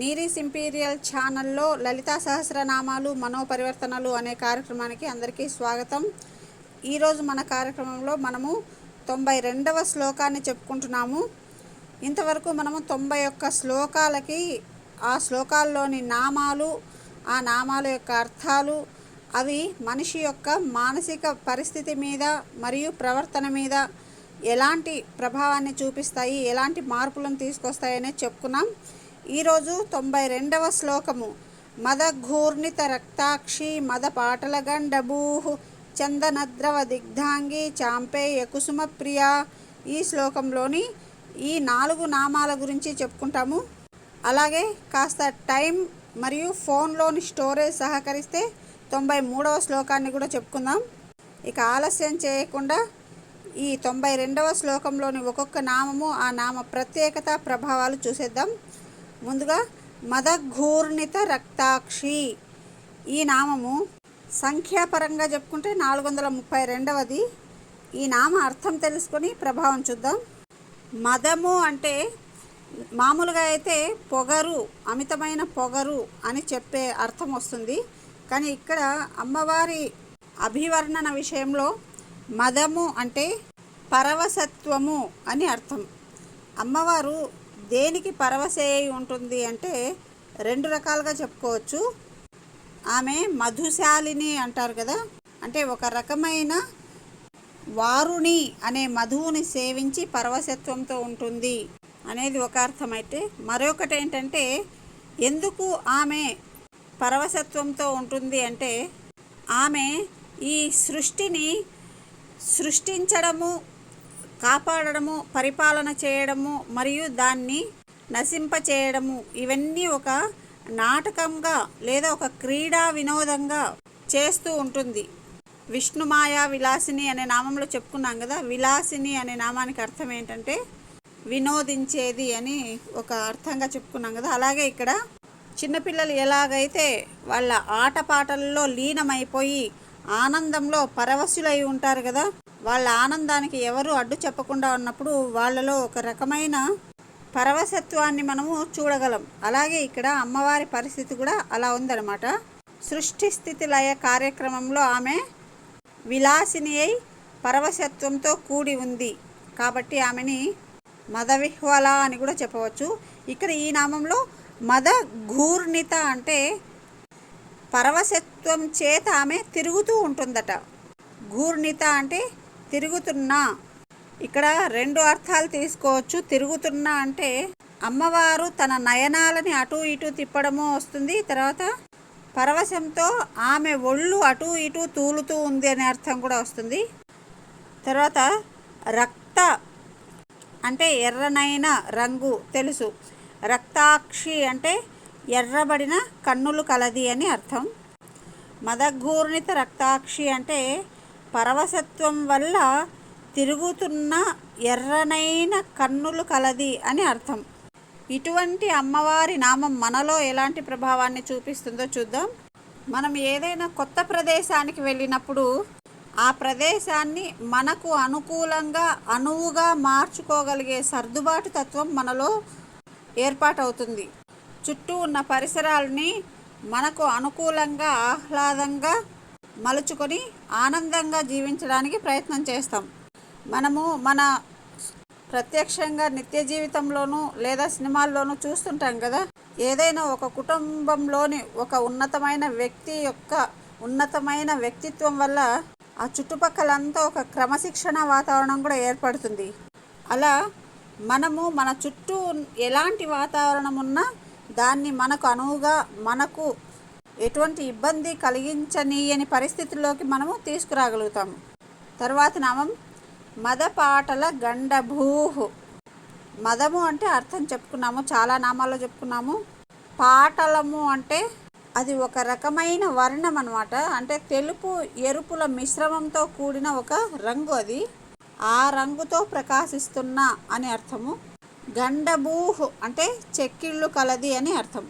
నీరీస్ imperial ఛానల్లో లలితా సహస్రనామాలు మనోపరివర్తనలు అనే కార్యక్రమానికి అందరికీ స్వాగతం. ఈరోజు మన కార్యక్రమంలో మనము తొంభై రెండవ శ్లోకాన్ని చెప్పుకుంటున్నాము. ఇంతవరకు మనము తొంభై ఒక్క శ్లోకాలకి ఆ శ్లోకాల్లోని నామాలు ఆ నామాల యొక్క అర్థాలు అవి మనిషి యొక్క మానసిక పరిస్థితి మీద మరియు ప్రవర్తన మీద ఎలాంటి ప్రభావాన్ని చూపిస్తాయి ఎలాంటి మార్పులను తీసుకొస్తాయనే చెప్పుకున్నాం. ఈరోజు తొంభై రెండవ శ్లోకము. మద ఘూర్ణిత రక్తాక్షి మద పాటల గండభూ చందనద్రవ దిగ్ధాంగి చాంపేయ కుసుమ ప్రియ ఈ శ్లోకంలోని ఈ నాలుగు నామాల గురించి చెప్పుకుంటాము. అలాగే కాస్త టైం మరియు ఫోన్లోని స్టోరేజ్ సహకరిస్తే తొంభై మూడవ శ్లోకాన్ని కూడా చెప్పుకుందాం. ఇక ఆలస్యం చేయకుండా ఈ తొంభై రెండవ శ్లోకంలోని ఒక్కొక్క నామము ఆ నామ ప్రత్యేకత ప్రభావాలు చూసేద్దాం. ముందుగా మదఘూర్ణిత రక్తాక్షి. ఈ నామము సంఖ్యాపరంగా చెప్పుకుంటే నాలుగు వందల ముప్పై రెండవది ఈ నామ అర్థం తెలుసుకొని ప్రభావం చూద్దాం. మదము అంటే మామూలుగా అయితే పొగరు అమితమైన పొగరు అని చెప్పే అర్థం వస్తుంది. కానీ ఇక్కడ అమ్మవారి అభివర్ణన విషయంలో మదము అంటే పరవసత్వము అని అర్థం. అమ్మవారు దేనికి పరవశేయి ఉంటుంది అంటే రెండు రకాలుగా చెప్పుకోవచ్చు. ఆమె మధుశాలిని అంటారు కదా. అంటే ఒక రకమైన వారుణి అనే మధువుని సేవించి పరవశత్వంతో ఉంటుంది అనేది ఒక అర్థం అయితే మరొకటి ఏంటంటే ఎందుకు ఆమె పరవశత్వంతో ఉంటుంది అంటే ఆమె ఈ సృష్టిని సృష్టించడము కాపాడడము పరిపాలన చేయడము మరియు దాన్ని నశింపచేయడము ఇవన్నీ ఒక నాటకంగా లేదా ఒక క్రీడా వినోదంగా చేస్తూ ఉంటుంది. విష్ణుమాయా విలాసిని అనే నామంలో చెప్పుకున్నాం కదా విలాసిని అనే నామానికి అర్థం ఏంటంటే వినోదించేది అని ఒక అర్థంగా చెప్పుకున్నాం కదా. అలాగే ఇక్కడ చిన్నపిల్లలు ఎలాగైతే వాళ్ళ ఆటపాటల్లో లీనమైపోయి ఆనందంలో పరవశులై ఉంటారు కదా వాళ్ళ ఆనందానికి ఎవరు అడ్డు చెప్పకుండా ఉన్నప్పుడు వాళ్ళలో ఒక రకమైన పరవశత్వాన్ని మనము చూడగలం. అలాగే ఇక్కడ అమ్మవారి పరిస్థితి కూడా అలా ఉందన్నమాట. సృష్టి స్థితి లయ కార్యక్రమంలో ఆమె విలాసిని అయి పరవశత్వంతో కూడి ఉంది. కాబట్టి ఆమెని మదవిహ్వల అని కూడా చెప్పవచ్చు. ఇక్కడ ఈ నామంలో మద ఘూర్ణిత అంటే పరవశత్వం చేత ఆమె తిరుగుతూ ఉంటుందట. ఘూర్ణిత అంటే తిరుగుతున్నా. ఇక్కడ రెండు అర్థాలు తీసుకోవచ్చు. తిరుగుతున్నా అంటే అమ్మవారు తన నయనాలని అటు ఇటు తిప్పడము వస్తుంది. తర్వాత పరవశంతో ఆమె ఒళ్ళు అటు ఇటు తూలుతూ ఉంది అనే అర్థం కూడా వస్తుంది. తర్వాత రక్త అంటే ఎర్రనైన రంగు తెలుసు. రక్తాక్షి అంటే ఎర్రబడిన కన్నులు కలది అని అర్థం. మదఘూర్ణిత రక్తాక్షి అంటే పరవశత్వం వల్ల తిరుగుతున్న ఎర్రనైన కన్నులు కలది అని అర్థం. ఇటువంటి అమ్మవారి నామం మనలో ఎలాంటి ప్రభావాన్ని చూపిస్తుందో చూద్దాం. మనం ఏదైనా కొత్త ప్రదేశానికి వెళ్ళినప్పుడు ఆ ప్రదేశాన్ని మనకు అనుకూలంగా అనువుగా మార్చుకోగలిగే సర్దుబాటు తత్వం మనలో ఏర్పాటవుతుంది. చుట్టూ ఉన్న పరిసరాలని మనకు అనుకూలంగా ఆహ్లాదంగా మలుచుకొని ఆనందంగా జీవించడానికి ప్రయత్నం చేస్తాం. మనము మన ప్రత్యక్షంగా నిత్య జీవితంలోనూ లేదా సినిమాల్లోనూ చూస్తుంటాం కదా ఏదైనా ఒక కుటుంబంలోని ఒక ఉన్నతమైన వ్యక్తి యొక్క ఉన్నతమైన వ్యక్తిత్వం వల్ల ఆ చుట్టుపక్కలంతా ఒక క్రమశిక్షణ వాతావరణం కూడా ఏర్పడుతుంది. అలా మనము మన చుట్టూ ఎలాంటి వాతావరణం ఉన్నా దాన్ని మనకు అనువుగా మనకు ఎటువంటి ఇబ్బంది కలిగించనీయని పరిస్థితుల్లోకి మనము తీసుకురాగలుగుతాము. తర్వాత నామం మదపాటల గండభూహు. మదము అంటే అర్థం చెప్పుకున్నాము చాలా నామాల్లో చెప్పుకున్నాము. పాటలము అంటే అది ఒక రకమైన వర్ణం అనమాట అంటే తెలుపు ఎరుపుల మిశ్రమంతో కూడిన ఒక రంగు అది. ఆ రంగుతో ప్రకాశిస్తున్న అని అర్థము. గండభూహు అంటే చెక్కిళ్ళు కలది అని అర్థం.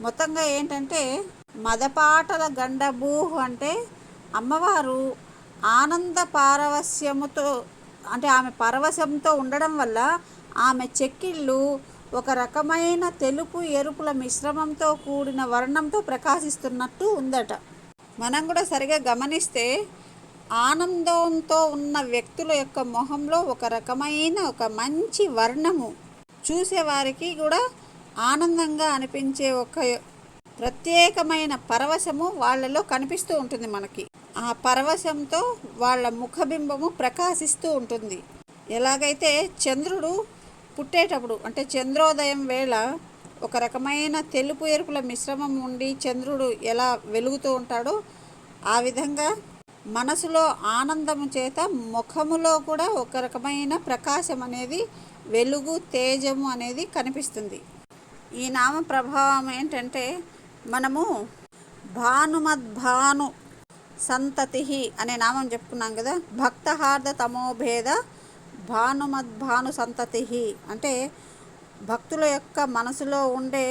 మొత్తంగా ఏంటంటే మదపాటల గండభూహ్ అంటే అమ్మవారు ఆనంద పారవస్యముతో అంటే ఆమె పరవశంతో ఉండడం వల్ల ఆమె చెక్కిళ్ళు ఒక రకమైన తెలుపు ఎరుపుల మిశ్రమంతో కూడిన వర్ణంతో ప్రకాశిస్తున్నట్టు ఉందట. మనం కూడా సరిగా గమనిస్తే ఆనందంతో ఉన్న వ్యక్తుల యొక్క మొహంలో ఒక రకమైన ఒక మంచి వర్ణము చూసేవారికి కూడా ఆనందంగా అనిపించే ఒక ప్రత్యేకమైన పరవశము వాళ్ళలో కనిపిస్తూ ఉంటుంది మనకి. ఆ పరవశంతో వాళ్ళ ముఖబింబము ప్రకాశిస్తూ ఉంటుంది. ఎలాగైతే చంద్రుడు పుట్టేటప్పుడు అంటే చంద్రోదయం వేళ ఒక రకమైన తెలుపు ఎరుపుల మిశ్రమం ఉండి చంద్రుడు ఎలా వెలుగుతూ ఉంటాడో ఆ విధంగా మనసులో ఆనందము చేత ముఖములో కూడా ఒక రకమైన ప్రకాశం అనేది వెలుగు తేజము అనేది కనిపిస్తుంది. ఈ నామ ప్రభావం ఏంటంటే మనము భానుమద్భాను సంతతి అనే నామం చెప్పుకున్నాం కదా. భక్తహార్ద తమోభేద భానుమద్భాను సంతతి అంటే భక్తుల యొక్క మనసులో ఉండే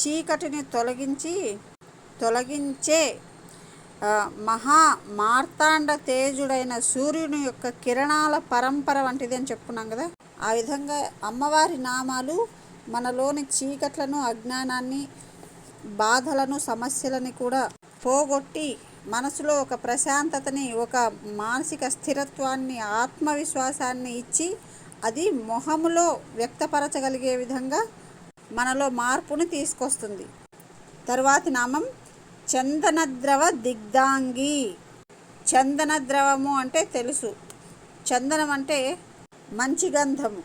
చీకటిని తొలగించి తొలగించే మహా మార్తాండ తేజుడైన సూర్యుని యొక్క కిరణాల పరంపర వంటిది అని చెప్పుకున్నాం కదా. ఆ విధంగా అమ్మవారి నామాలు మనలోని చీకట్లను అజ్ఞానాన్ని బాధలను సమస్యలని కూడా పోగొట్టి మనసులో ఒక ప్రశాంతతని ఒక మానసిక స్థిరత్వాన్ని ఆత్మవిశ్వాసాన్ని ఇచ్చి అది మొహములో వ్యక్తపరచగలిగే విధంగా మనలో మార్పుని తీసుకొస్తుంది. తర్వాతి నామం చందనద్రవ దిగ్ధాంగి. చందన ద్రవము అంటే తెలుసు. చందనం అంటే మంచి గంధము.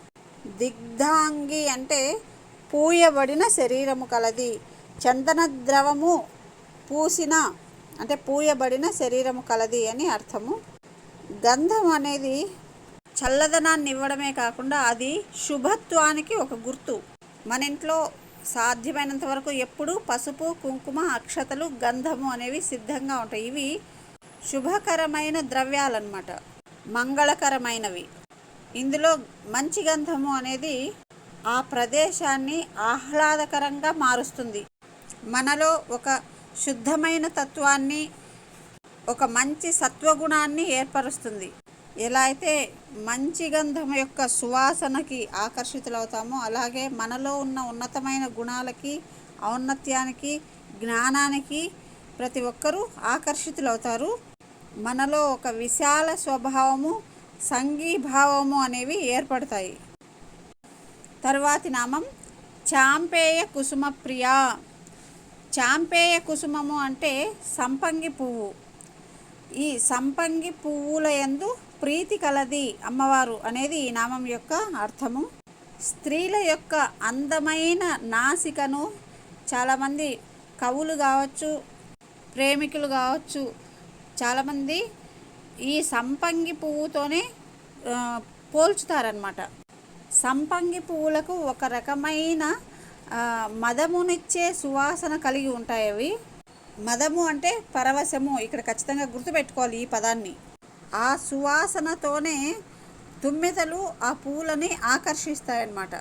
దిగ్ధాంగి అంటే పూయబడిన శరీరము కలది. చందన ద్రవము పూసిన అంటే పూయబడిన శరీరము కలది అని అర్థము. గంధం అనేది చల్లదనాన్ని ఇవ్వడమే కాకుండా అది శుభత్వానికి ఒక గుర్తు. మన ఇంట్లో సాధ్యమైనంత వరకు ఎప్పుడూ పసుపు కుంకుమ అక్షతలు గంధము అనేవి సిద్ధంగా ఉంటాయి. ఇవి శుభకరమైన ద్రవ్యాలన్నమాట. మంగళకరమైనవి. ఇందులో మంచి గంధము అనేది ఆ ప్రదేశాన్ని ఆహ్లాదకరంగా మారుస్తుంది. మనలో ఒక శుద్ధమైన తత్వాన్ని ఒక మంచి సత్వగుణాన్ని ఏర్పరుస్తుంది. ఎలా అయితే మంచి గంధం యొక్క సువాసనకి ఆకర్షితులవుతామో అలాగే మనలో ఉన్న ఉన్నతమైన గుణాలకి ఔన్నత్యానికి జ్ఞానానికి ప్రతి ఒక్కరూ ఆకర్షితులవుతారు. మనలో ఒక విశాల స్వభావము సంఘీభావము అనేవి ఏర్పడతాయి. తర్వాతి నామం చాంపేయ కుసుమ ప్రియా చాంపేయ కుసుమము అంటే సంపంగి పువ్వు. ఈ సంపంగి పువ్వుల యందు ప్రీతి కలది అమ్మవారు అనేది ఈ నామం యొక్క అర్థము. స్త్రీల యొక్క అందమైన నాసికను చాలామంది కవులు కావచ్చు ప్రేమికులు కావచ్చు చాలామంది ఈ సంపంగి పువ్వుతోనే పోల్చుతారనమాట సంపంగి పువ్వులకు ఒక రకమైన మదమునిచ్చే సువాసన కలిగి ఉంటాయి అవి. మదము అంటే పరవశము. ఇక్కడ ఖచ్చితంగా గుర్తుపెట్టుకోవాలి ఈ పదాన్ని. ఆ సువాసనతోనే తుమ్మెదలు ఆ పూలని ఆకర్షిస్తాయన్నమాట.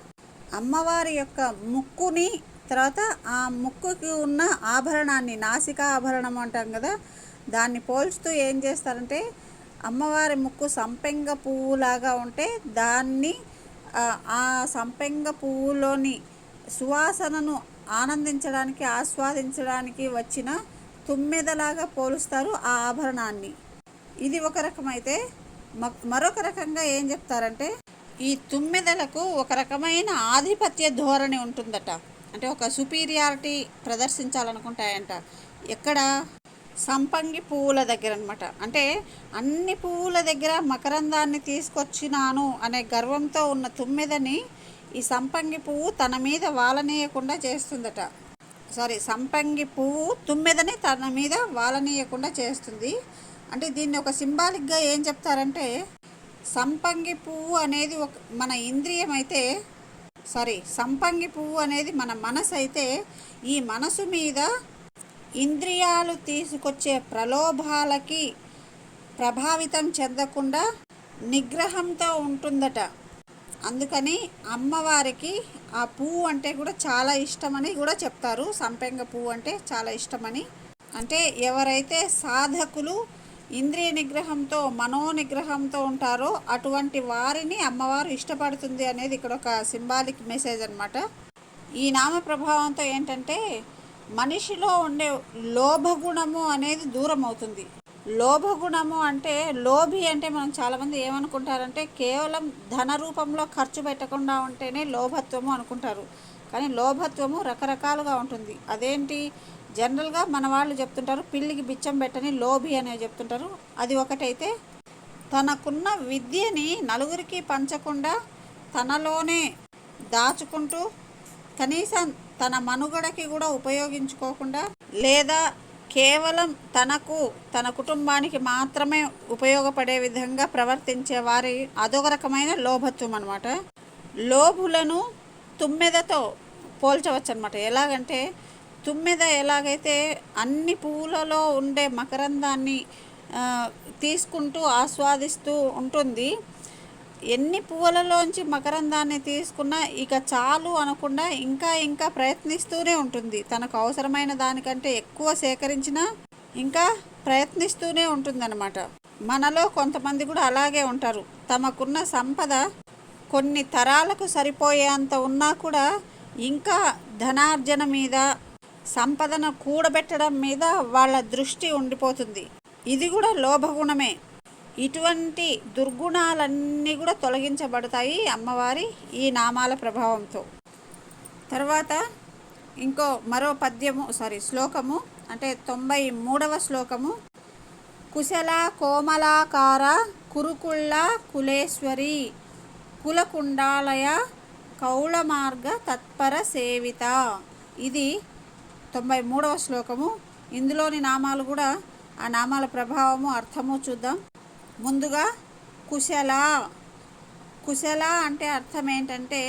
అమ్మవారి యొక్క ముక్కుని తర్వాత ఆ ముక్కుకి ఉన్న ఆభరణాన్ని నాసికా ఆభరణం అంటాం కదా దాన్ని పోల్చుతూ ఏం చేస్తారంటే అమ్మవారి ముక్కు సంపెంగ పువ్వులాగా ఉంటే దాన్ని ఆ, ఆ సంపెంగ పువ్వులోని సువాసనను ఆనందించడానికి ఆస్వాదించడానికి వచ్చిన తుమ్మెదలాగా పోలుస్తారు ఆ ఆభరణాన్ని. ఇది ఒక రకమైతే మ- మరొక రకంగా ఏం చెప్తారంటే ఈ తుమ్మెదలకు ఒక రకమైన ఆధిపత్య ధోరణి ఉంటుందట. అంటే ఒక సుపీరియారిటీ ప్రదర్శించాలనుకుంటాయంట. ఎక్కడ? సంపంగి పువ్వుల దగ్గర అనమాట అంటే అన్ని పువ్వుల దగ్గర మకరందాన్ని తీసుకొచ్చినాను అనే గర్వంతో ఉన్న తుమ్మెదని ఈ సంపంగి పువ్వు తన మీద వాలనీయకుండా చేస్తుందట. సారీ సంపంగి పువ్వు తుమ్మెదని తన మీద వాలనీయకుండా చేస్తుంది. అంటే దీన్ని ఒక సింబాలిక్గా ఏం చెప్తారంటే సంపంగి పువ్వు అనేది ఒక మన ఇంద్రియం అయితే సారీ సంపంగి పువ్వు అనేది మన మనసు అయితే ఈ మనసు మీద ఇంద్రియాలు తీసుకొచ్చే ప్రలోభాలకి ప్రభావితం చెందకుండా నిగ్రహంతో ఉంటుందట. అందుకని అమ్మవారికి ఆ పువ్వు అంటే కూడా చాలా ఇష్టమని కూడా చెప్తారు. సంపెంగ పువ్వు అంటే చాలా ఇష్టమని. అంటే ఎవరైతే సాధకులు ఇంద్రియ నిగ్రహంతో మనో నిగ్రహంతో ఉంటారో అటువంటి వారిని అమ్మవారు ఇష్టపడుతుంది అనేది ఇక్కడ ఒక సింబాలిక్ మెసేజ్ అనమాట ఈ నామ ప్రభావంతో ఏంటంటే మనిషిలో ఉండే లోభగుణము అనేది దూరం అవుతుంది లోభగుణము అంటే లోభి అంటే మనం చాలామంది ఏమనుకుంటారంటే కేవలం ధన రూపంలో ఖర్చు పెట్టకుండా ఉంటేనే లోభత్వము అనుకుంటారు. కానీ లోభత్వము రకరకాలుగా ఉంటుంది. అదేంటి? జనరల్గా మన వాళ్ళు చెప్తుంటారు పిల్లికి బిచ్చం పెట్టని లోభి అనే చెప్తుంటారు. అది ఒకటైతే తనకున్న విద్యని నలుగురికి పంచకుండా తనలోనే దాచుకుంటూ కనీసం తన మనుగడకి కూడా ఉపయోగించుకోకుండా లేదా కేవలం తనకు తన కుటుంబానికి మాత్రమే ఉపయోగపడే విధంగా ప్రవర్తించే వారి అదొక రకమైన లోభత్వం అనమాట లోభులను తుమ్మెదతో పోల్చవచ్చు అనమాట ఎలాగంటే తుమ్మెద ఎలాగైతే అన్ని పువ్వులలో ఉండే మకరందాన్ని తీసుకుంటూ ఆస్వాదిస్తూ ఉంటుంది ఎన్ని పువ్వులలోంచి మకరందాన్ని తీసుకున్నా ఇక చాలు అనకుండా ఇంకా ఇంకా ప్రయత్నిస్తూనే ఉంటుంది. తనకు అవసరమైన దానికంటే ఎక్కువ సేకరించినా ఇంకా ప్రయత్నిస్తూనే ఉంటుందన్నమాట. మనలో కొంతమంది కూడా అలాగే ఉంటారు. తమకున్న సంపద కొన్ని తరాలకు సరిపోయేంత ఉన్నా కూడా ఇంకా ధనార్జన మీద సంపదను కూడబెట్టడం మీద వాళ్ళ దృష్టి ఉండిపోతుంది. ఇది కూడా లోభగుణమే. ఇటువంటి దుర్గుణాలన్నీ కూడా తొలగించబడతాయి అమ్మవారి ఈ నామాల ప్రభావంతో. తర్వాత ఇంకో మరో పద్యము సారీ శ్లోకము అంటే తొంభై మూడవ శ్లోకము. కుశల కోమలాకార కురుకుళ్ళ కులేశ్వరి కులకుండాలయ కౌళమార్గ తత్పర సేవిత. ఇది తొంభై మూడవ శ్లోకము. ఇందులోని నామాలు కూడా ఆ నామాల ప్రభావము అర్థము చూద్దాం. ముందుగా కుశల. కుశల అంటే అర్థం ఏంటంటే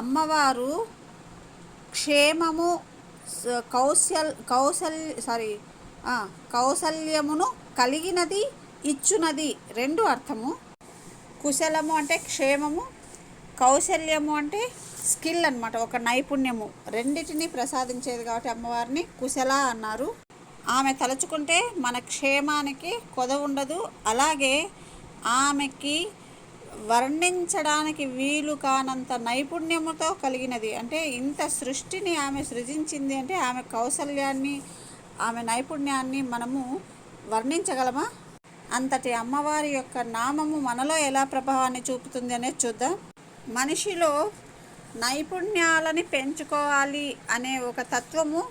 అమ్మవారు క్షేమము కౌశల్ కౌశల్ సారీ కౌశల్యమును కలిగినది ఇచ్చునది రెండు అర్థము. కుశలము అంటే క్షేమము కౌశల్యము అంటే స్కిల్ అన్నమాట ఒక నైపుణ్యము. రెండిటిని ప్రసాదించేది కాబట్టి అమ్మవారిని కుశల అన్నారు. ఆమె తలుచుకుంటే మన క్షేమానికి కొద ఉండదు. అలాగే ఆమెకి వర్ణించడానికి వీలు కానంత నైపుణ్యముతో కలిగినది. అంటే ఇంత సృష్టిని ఆమె సృజించింది అంటే ఆమె కౌశల్యాన్ని ఆమె నైపుణ్యాన్ని మనము వర్ణించగలమా? అంతటి అమ్మవారి యొక్క నామము మనలో ఎలా ప్రభావాన్ని చూపుతుంది అనేది చూద్దాం. మనిషిలో నైపుణ్యాలని పెంచుకోవాలి అనే ఒక తత్వము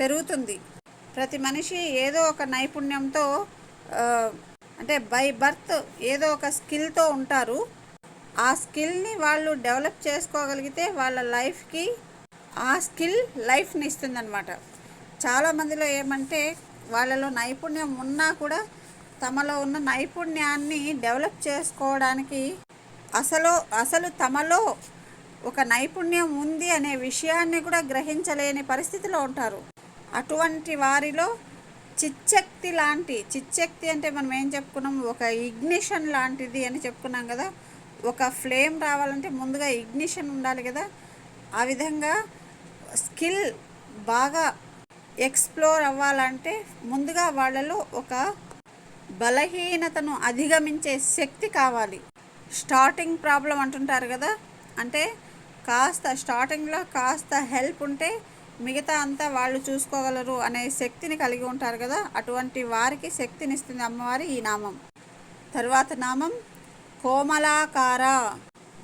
పెరుగుతుంది. ప్రతి మనిషి ఏదో ఒక నైపుణ్యంతో అంటే బై బర్త్ ఏదో ఒక స్కిల్తో ఉంటారు. ఆ స్కిల్ని వాళ్ళు డెవలప్ చేసుకోగలిగితే వాళ్ళ లైఫ్కి ఆ స్కిల్ లైఫ్ని ఇస్తుందన్నమాట. చాలామందిలో ఏమంటే వాళ్ళలో నైపుణ్యం ఉన్నా కూడా తమలో ఉన్న నైపుణ్యాన్ని డెవలప్ చేసుకోవడానికి అసలు అసలు తమలో ఒక నైపుణ్యం ఉంది అనే విషయాన్ని కూడా గ్రహించలేని పరిస్థితిలో ఉంటారు. అటువంటి వారిలో చిచ్చక్తి లాంటి చిచ్చక్తి అంటే మనం ఏం చెప్పుకున్నాం? ఒక ఇగ్నిషన్ లాంటిది అని చెప్పుకున్నాం కదా. ఒక ఫ్లేమ్ రావాలంటే ముందుగా ఇగ్నిషన్ ఉండాలి కదా. ఆ విధంగా స్కిల్ బాగా ఎక్స్ప్లోర్ అవ్వాలంటే ముందుగా వాళ్ళలో ఒక బలహీనతను అధిగమించే శక్తి కావాలి. స్టార్టింగ్ ప్రాబ్లం అంటుంటారు కదా. అంటే కాస్త స్టార్టింగ్లో కాస్త హెల్ప్ ఉంటే మిగతా అంతా వాళ్ళు చూసుకోగలరు అనే శక్తిని కలిగి ఉంటారు కదా? అటువంటి వారికి శక్తినిస్తుంది అమ్మవారి ఈ నామం. తర్వాత నామం కోమలాకార.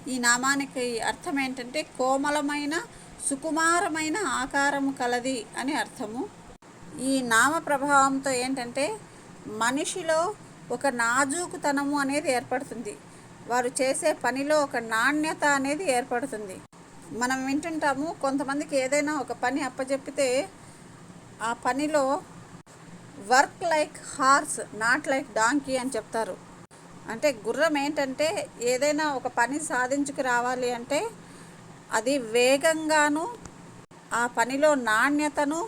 ఈ నామానికి అర్థం ఏంటంటే కోమలమైన సుకుమారమైన ఆకారము కలది అని అర్థము. ఈ నామ ప్రభావంతో ఏంటంటే మనిషిలో ఒక నాజూకుతనము అనేది ఏర్పడుతుంది. వారు చేసే పనిలో ఒక నాణ్యత అనేది ఏర్పడుతుంది. మనం వింటుంటాము కొంతమందికి ఏదైనా ఒక పని అప్పచెప్పితే ఆ పనిలో work like horse not like donkey అని చెప్తారు. అంటే గుర్రం ఏంటంటే ఏదైనా ఒక పని సాధించుకు రావాలి అంటే అది వేగంగాను ఆ పనిలో నాణ్యతను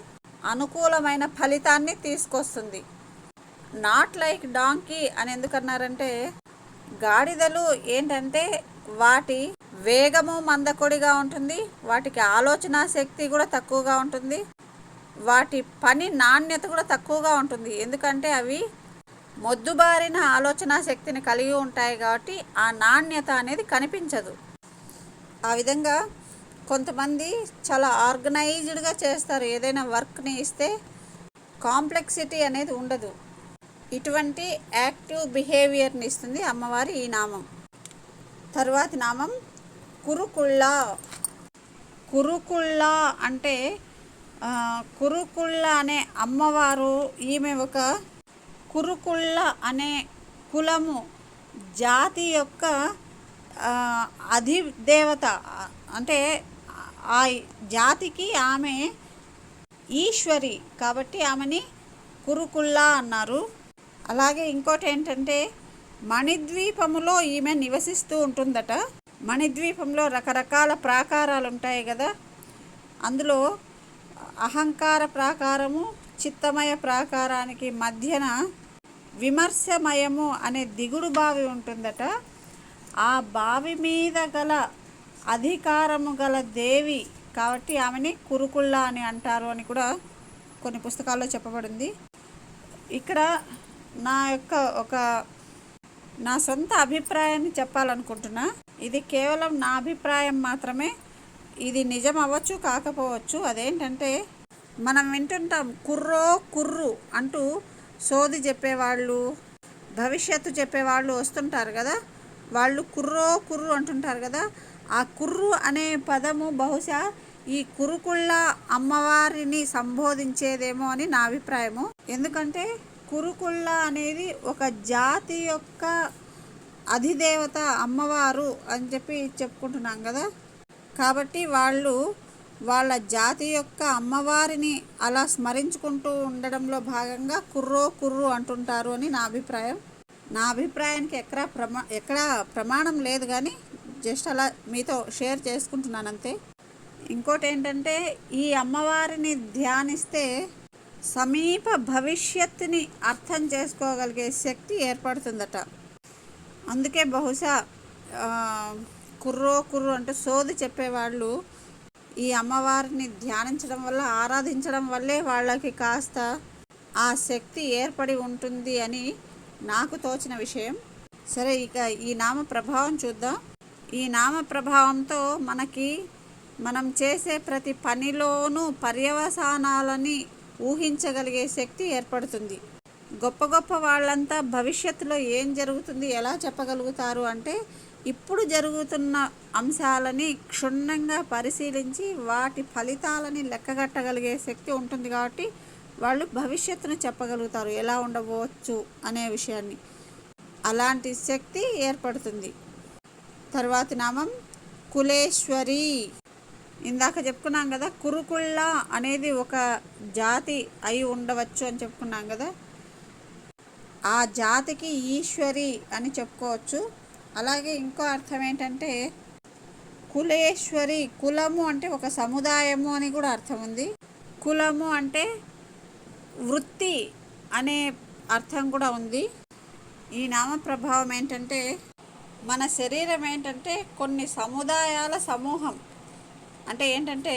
అనుకూలమైన ఫలితాన్ని తీసుకొస్తుంది. నాట్ లైక్ డాంకీ అని ఎందుకన్నారంటే గాడిదలు ఏంటంటే వాటి వేగము మందకొడిగా ఉంటుంది వాటికి ఆలోచన శక్తి కూడా తక్కువగా ఉంటుంది వాటి పని నాణ్యత కూడా తక్కువగా ఉంటుంది. ఎందుకంటే అవి మొద్దుబారిన ఆలోచన శక్తిని కలిగి ఉంటాయి కాబట్టి ఆ నాణ్యత అనేది కనిపించదు. ఆ విధంగా కొంతమంది చాలా ఆర్గనైజ్డ్గా చేస్తారు. ఏదైనా వర్క్ని ఇస్తే కాంప్లెక్సిటీ అనేది ఉండదు. ఇటువంటి యాక్టివ్ బిహేవియర్ని ఇస్తుంది అమ్మవారి ఈ నామం. తరువాతి నామం కురుకుళ్ళ. కురుకుళ్ళ అంటే కురుకుళ్ళ అనే అమ్మవారు ఈమె ఒక కురుకుళ్ళ అనే కులము జాతి యొక్క అధిదేవత. అంటే ఆ జాతికి ఆమె ఈశ్వరి కాబట్టి ఆమెని కురుకుళ్ళ అన్నారు. అలాగే ఇంకోటి ఏంటంటే మణిద్వీపములో ఈమె నివసిస్తూ ఉంటుందట. మణిద్వీపంలో రకరకాల ప్రాకారాలు ఉంటాయి కదా అందులో అహంకార ప్రాకారము చిత్తమయ ప్రాకారానికి మధ్యన విమర్శమయము అనే దిగుడు బావి ఉంటుందట. ఆ బావి మీద గల అధికారము గల దేవి కాబట్టి ఆమెని కురుకుళ్ళ అని అంటారు అని కూడా కొన్ని పుస్తకాల్లో చెప్పబడింది. ఇక్కడ నా యొక్క ఒక నా సొంత అభిప్రాయాన్ని చెప్పాలనుకుంటున్నా. ఇది కేవలం నా అభిప్రాయం మాత్రమే. ఇది నిజం అవ్వచ్చు కాకపోవచ్చు అదేంటంటే మనం వింటుంటాం కుర్రో కుర్రు అంటూ సోది చెప్పేవాళ్ళు భవిష్యత్తు చెప్పేవాళ్ళు వస్తుంటారు కదా. వాళ్ళు కుర్రో కుర్రు అంటుంటారు కదా. ఆ కుర్రు అనే పదము బహుశా ఈ కురుకుళ్ళ అమ్మవారిని సంబోధించేదేమో అని నా అభిప్రాయము. ఎందుకంటే కురుకుళ్ళ అనేది ఒక జాతి యొక్క అధిదేవత అమ్మవారు అని చెప్పి చెప్పుకుంటున్నాం కదా. కాబట్టి వాళ్ళు వాళ్ళ జాతి యొక్క అమ్మవారిని అలా స్మరించుకుంటూ ఉండడంలో భాగంగా కుర్రో కుర్రు అంటుంటారు అని నా అభిప్రాయం. నా అభిప్రాయానికి ఎక్కడ ప్రమా ఎక్కడ ప్రమాణం లేదు కానీ జస్ట్ అలా మీతో షేర్ చేసుకుంటున్నాను అంతే. ఇంకోటి ఏంటంటే ఈ అమ్మవారిని ధ్యానిస్తే సమీప భవిష్యత్తుని అర్థం చేసుకోగలిగే శక్తి ఏర్పడుతుందట. అందుకే బహుశా కుర్రో కుర్రు అంటే సోది చెప్పేవాళ్ళు ఈ అమ్మవారిని ధ్యానించడం వల్ల ఆరాధించడం వల్లే వాళ్ళకి కాస్త ఆ శక్తి ఏర్పడి ఉంటుంది అని నాకు తోచిన విషయం. సరే ఇక ఈ నామ ప్రభావం చూద్దాం. ఈ నామ ప్రభావంతో మనకి మనం చేసే ప్రతి పనిలోనూ పర్యవసానాలని ఊహించగలిగే శక్తి ఏర్పడుతుంది. గొప్ప గొప్ప వాళ్ళంతా భవిష్యత్తులో ఏం జరుగుతుంది ఎలా చెప్పగలుగుతారు అంటే ఇప్పుడు జరుగుతున్న అంశాలని క్షుణ్ణంగా పరిశీలించి వాటి ఫలితాలని లెక్కగట్టగలిగే శక్తి ఉంటుంది కాబట్టి వాళ్ళు భవిష్యత్తును చెప్పగలుగుతారు ఎలా ఉండవచ్చు అనే విషయాన్ని. అలాంటి శక్తి ఏర్పడుతుంది. తర్వాతి నామం కులేశ్వరి. ఇందాక చెప్పుకున్నాం కదా కురుకుళ్ళ అనేది ఒక జాతి అయి ఉండవచ్చు అని చెప్పుకున్నాం కదా. ఆ జాతికి ఈశ్వరి అని చెప్పుకోవచ్చు. అలాగే ఇంకో అర్థం ఏంటంటే కులేశ్వరి కులము అంటే ఒక సముదాయము అని కూడా అర్థం ఉంది. కులము అంటే వృత్తి అనే అర్థం కూడా ఉంది. ఈ నామ ప్రభావం ఏంటంటే మన శరీరం ఏంటంటే కొన్ని సముదాయాల సమూహం. అంటే ఏంటంటే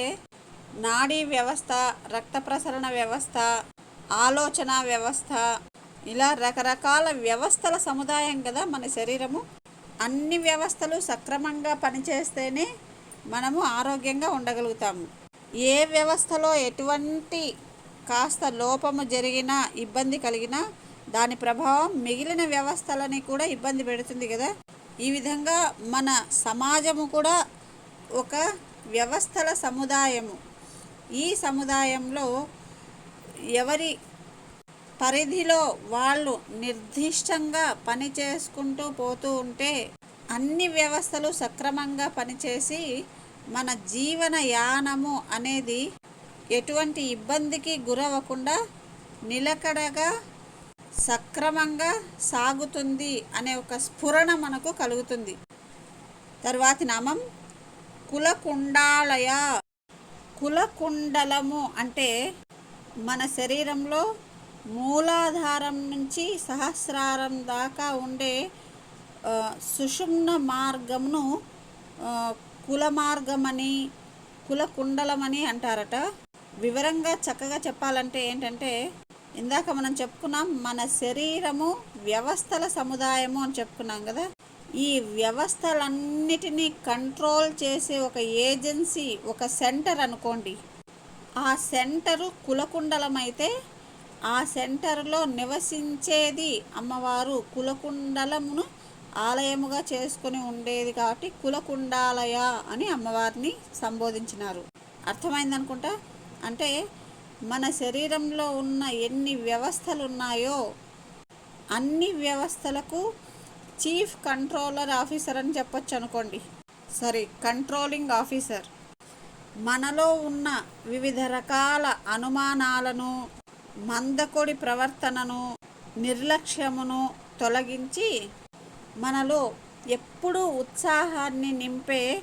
నాడీ వ్యవస్థ రక్త ప్రసరణ వ్యవస్థ ఆలోచన వ్యవస్థ ఇలా రకరకాల వ్యవస్థల సముదాయం కదా మన శరీరము. అన్ని వ్యవస్థలు సక్రమంగా పనిచేస్తేనే మనము ఆరోగ్యంగా ఉండగలుగుతాము. ఏ వ్యవస్థలో ఎటువంటి కాస్త లోపము జరిగినా ఇబ్బంది కలిగినా దాని ప్రభావం మిగిలిన వ్యవస్థలని కూడా ఇబ్బంది పెడుతుంది కదా. ఈ విధంగా మన సమాజము కూడా ఒక వ్యవస్థల సముదాయము. ఈ సముదాయంలో ఎవరి పరిధిలో వాళ్ళు నిర్దిష్టంగా పని చేసుకుంటూ పోతూ ఉంటే అన్ని వ్యవస్థలు సక్రమంగా పనిచేసి మన జీవన యానము అనేది ఎటువంటి ఇబ్బందికి గురవ్వకుండా నిలకడగా సక్రమంగా సాగుతుంది అనే ఒక స్ఫురణ మనకు కలుగుతుంది. తర్వాతి నామం కులకుండాలయ. కులకుండలము అంటే మన శరీరంలో మూలాధారం నుంచి సహస్రారం దాకా ఉండే సుషుమ్న మార్గమును కుల మార్గమని కులకుండలమని అంటారట. వివరంగా చక్కగా చెప్పాలంటే ఏంటంటే ఇందాక మనం చెప్పుకున్నాం మన శరీరము వ్యవస్థల సముదాయము అని చెప్పుకున్నాం కదా. ఈ వ్యవస్థలన్నిటినీ కంట్రోల్ చేసే ఒక ఏజెన్సీ ఒక సెంటర్ అనుకోండి. ఆ సెంటరు కులకుండలమైతే ఆ సెంటర్లో నివసించేది అమ్మవారు కులకుండలమును ఆలయముగా చేసుకుని ఉండేది కాబట్టి కులకుండాలయ అని అమ్మవారిని సంబోధించినారు. అర్థమైందనుకుంటా? అంటే మన శరీరంలో ఉన్న ఎన్ని వ్యవస్థలు ఉన్నాయో అన్ని వ్యవస్థలకు చీఫ్ కంట్రోలర్ ఆఫీసర్ అని చెప్పొచ్చు అనుకోండి. Sorry controlling officer. మనలో ఉన్న వివిధ రకాల అనుమానాలను మందకొడి ప్రవర్తనను నిర్లక్ష్యమును తొలగించి మనలో ఎప్పుడూ ఉత్సాహాన్ని నింపే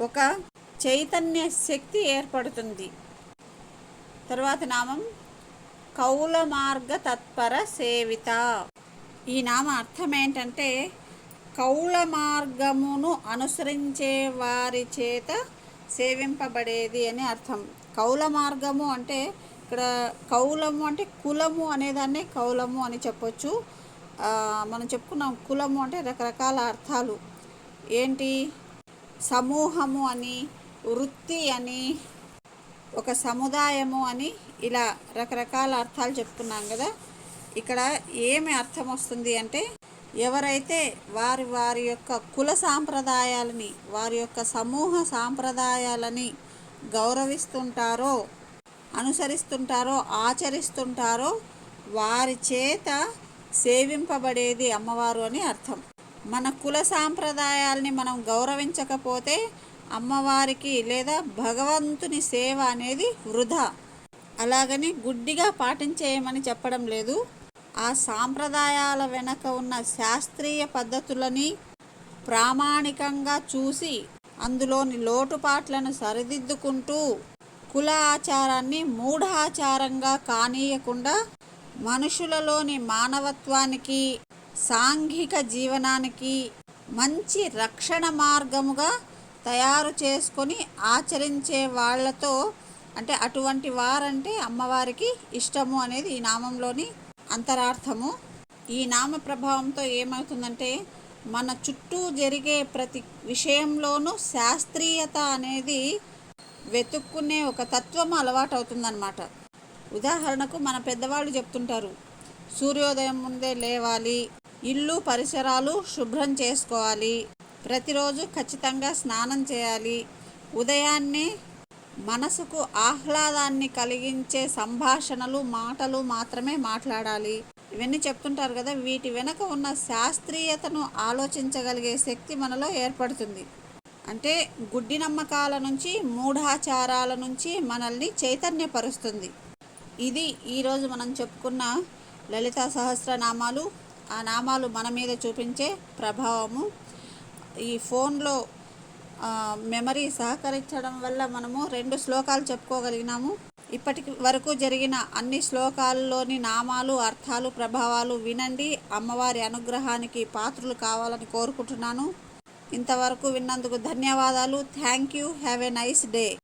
ఒక చైతన్య శక్తి ఏర్పడుతుంది. తర్వాత నామం కౌల మార్గ తత్పర సేవిత. ఈ నామ అర్థం ఏంటంటే కౌల మార్గమును అనుసరించే వారి చేత సేవింపబడేది అని అర్థం. కౌల మార్గము అంటే ఇక్కడ కౌలము అంటే కులము అనేదాన్ని కౌలము అని చెప్పొచ్చు. మనం చెప్పుకున్నాం కులము అంటే రకరకాల అర్థాలు. ఏంటి? సమూహము అని వృత్తి అని ఒక సముదాయము అని ఇలా రకరకాల అర్థాలు చెప్పుకున్నాం కదా. ఇక్కడ ఏమి అర్థం వస్తుంది అంటే ఎవరైతే వారి వారి యొక్క కుల సాంప్రదాయాలని వారి యొక్క సమూహ సాంప్రదాయాలని గౌరవిస్తుంటారో అనుసరిస్తుంటారో ఆచరిస్తుంటారో వారి చేత సేవింపబడేది అమ్మవారు అని అర్థం. మన కుల సాంప్రదాయాల్ని మనం గౌరవించకపోతే అమ్మవారికి లేదా భగవంతుని సేవ అనేది వృధా. అలాగని గుడ్డిగా పాటించేయమని చెప్పడం లేదు. ఆ సాంప్రదాయాల వెనక ఉన్న శాస్త్రీయ పద్ధతులని ప్రామాణికంగా చూసి అందులోని లోటుపాట్లను సరిదిద్దుకుంటూ కుల ఆచారాన్ని మూఢాచారంగా కానీయకుండా మనుషులలోని మానవత్వానికి సాంఘిక జీవనానికి మంచి రక్షణ మార్గముగా తయారు చేసుకొని ఆచరించే వాళ్ళతో అంటే అటువంటి వారంటే అమ్మవారికి ఇష్టము అనేది ఈ నామంలోని అంతరార్థము. ఈ నామ ప్రభావంతో ఏమవుతుందంటే మన చుట్టూ జరిగే ప్రతి విషయంలోనూ శాస్త్రీయత అనేది వెతుక్కునే ఒక తత్వం అలవాటు అవుతుందన్నమాట ఉదాహరణకు మన పెద్దవాళ్ళు చెప్తుంటారు సూర్యోదయం ముందే లేవాలి ఇల్లు పరిసరాలు శుభ్రం చేసుకోవాలి ప్రతిరోజు ఖచ్చితంగా స్నానం చేయాలి ఉదయాన్నే మనసుకు ఆహ్లాదాన్ని కలిగించే సంభాషణలు మాటలు మాత్రమే మాట్లాడాలి. ఇవన్నీ చెప్తుంటారు కదా వీటి వెనక ఉన్న శాస్త్రీయతను ఆలోచించగలిగే శక్తి మనలో ఏర్పడుతుంది. అంటే గుడ్డి నమ్మకాల నుంచి మూఢాచారాల నుంచి మనల్ని చైతన్యపరుస్తుంది. ఇది ఈరోజు మనం చెప్పుకున్న లలిత సహస్రనామాలు. ఆ నామాలు మన మీద చూపించే ప్రభావము. ఈ ఫోన్లో మెమరీ సహకరించడం వల్ల మనము రెండు శ్లోకాలు చెప్పుకోగలిగినాము. ఇప్పటి వరకు జరిగిన అన్ని శ్లోకాల్లోని నామాలు అర్థాలు ప్రభావాలు వినండి. అమ్మవారి అనుగ్రహానికి పాత్రలు కావాలని కోరుకుంటున్నాను. ఇంతవరకు విన్నందుకు ధన్యవాదాలు. Thank you. Have a nice day.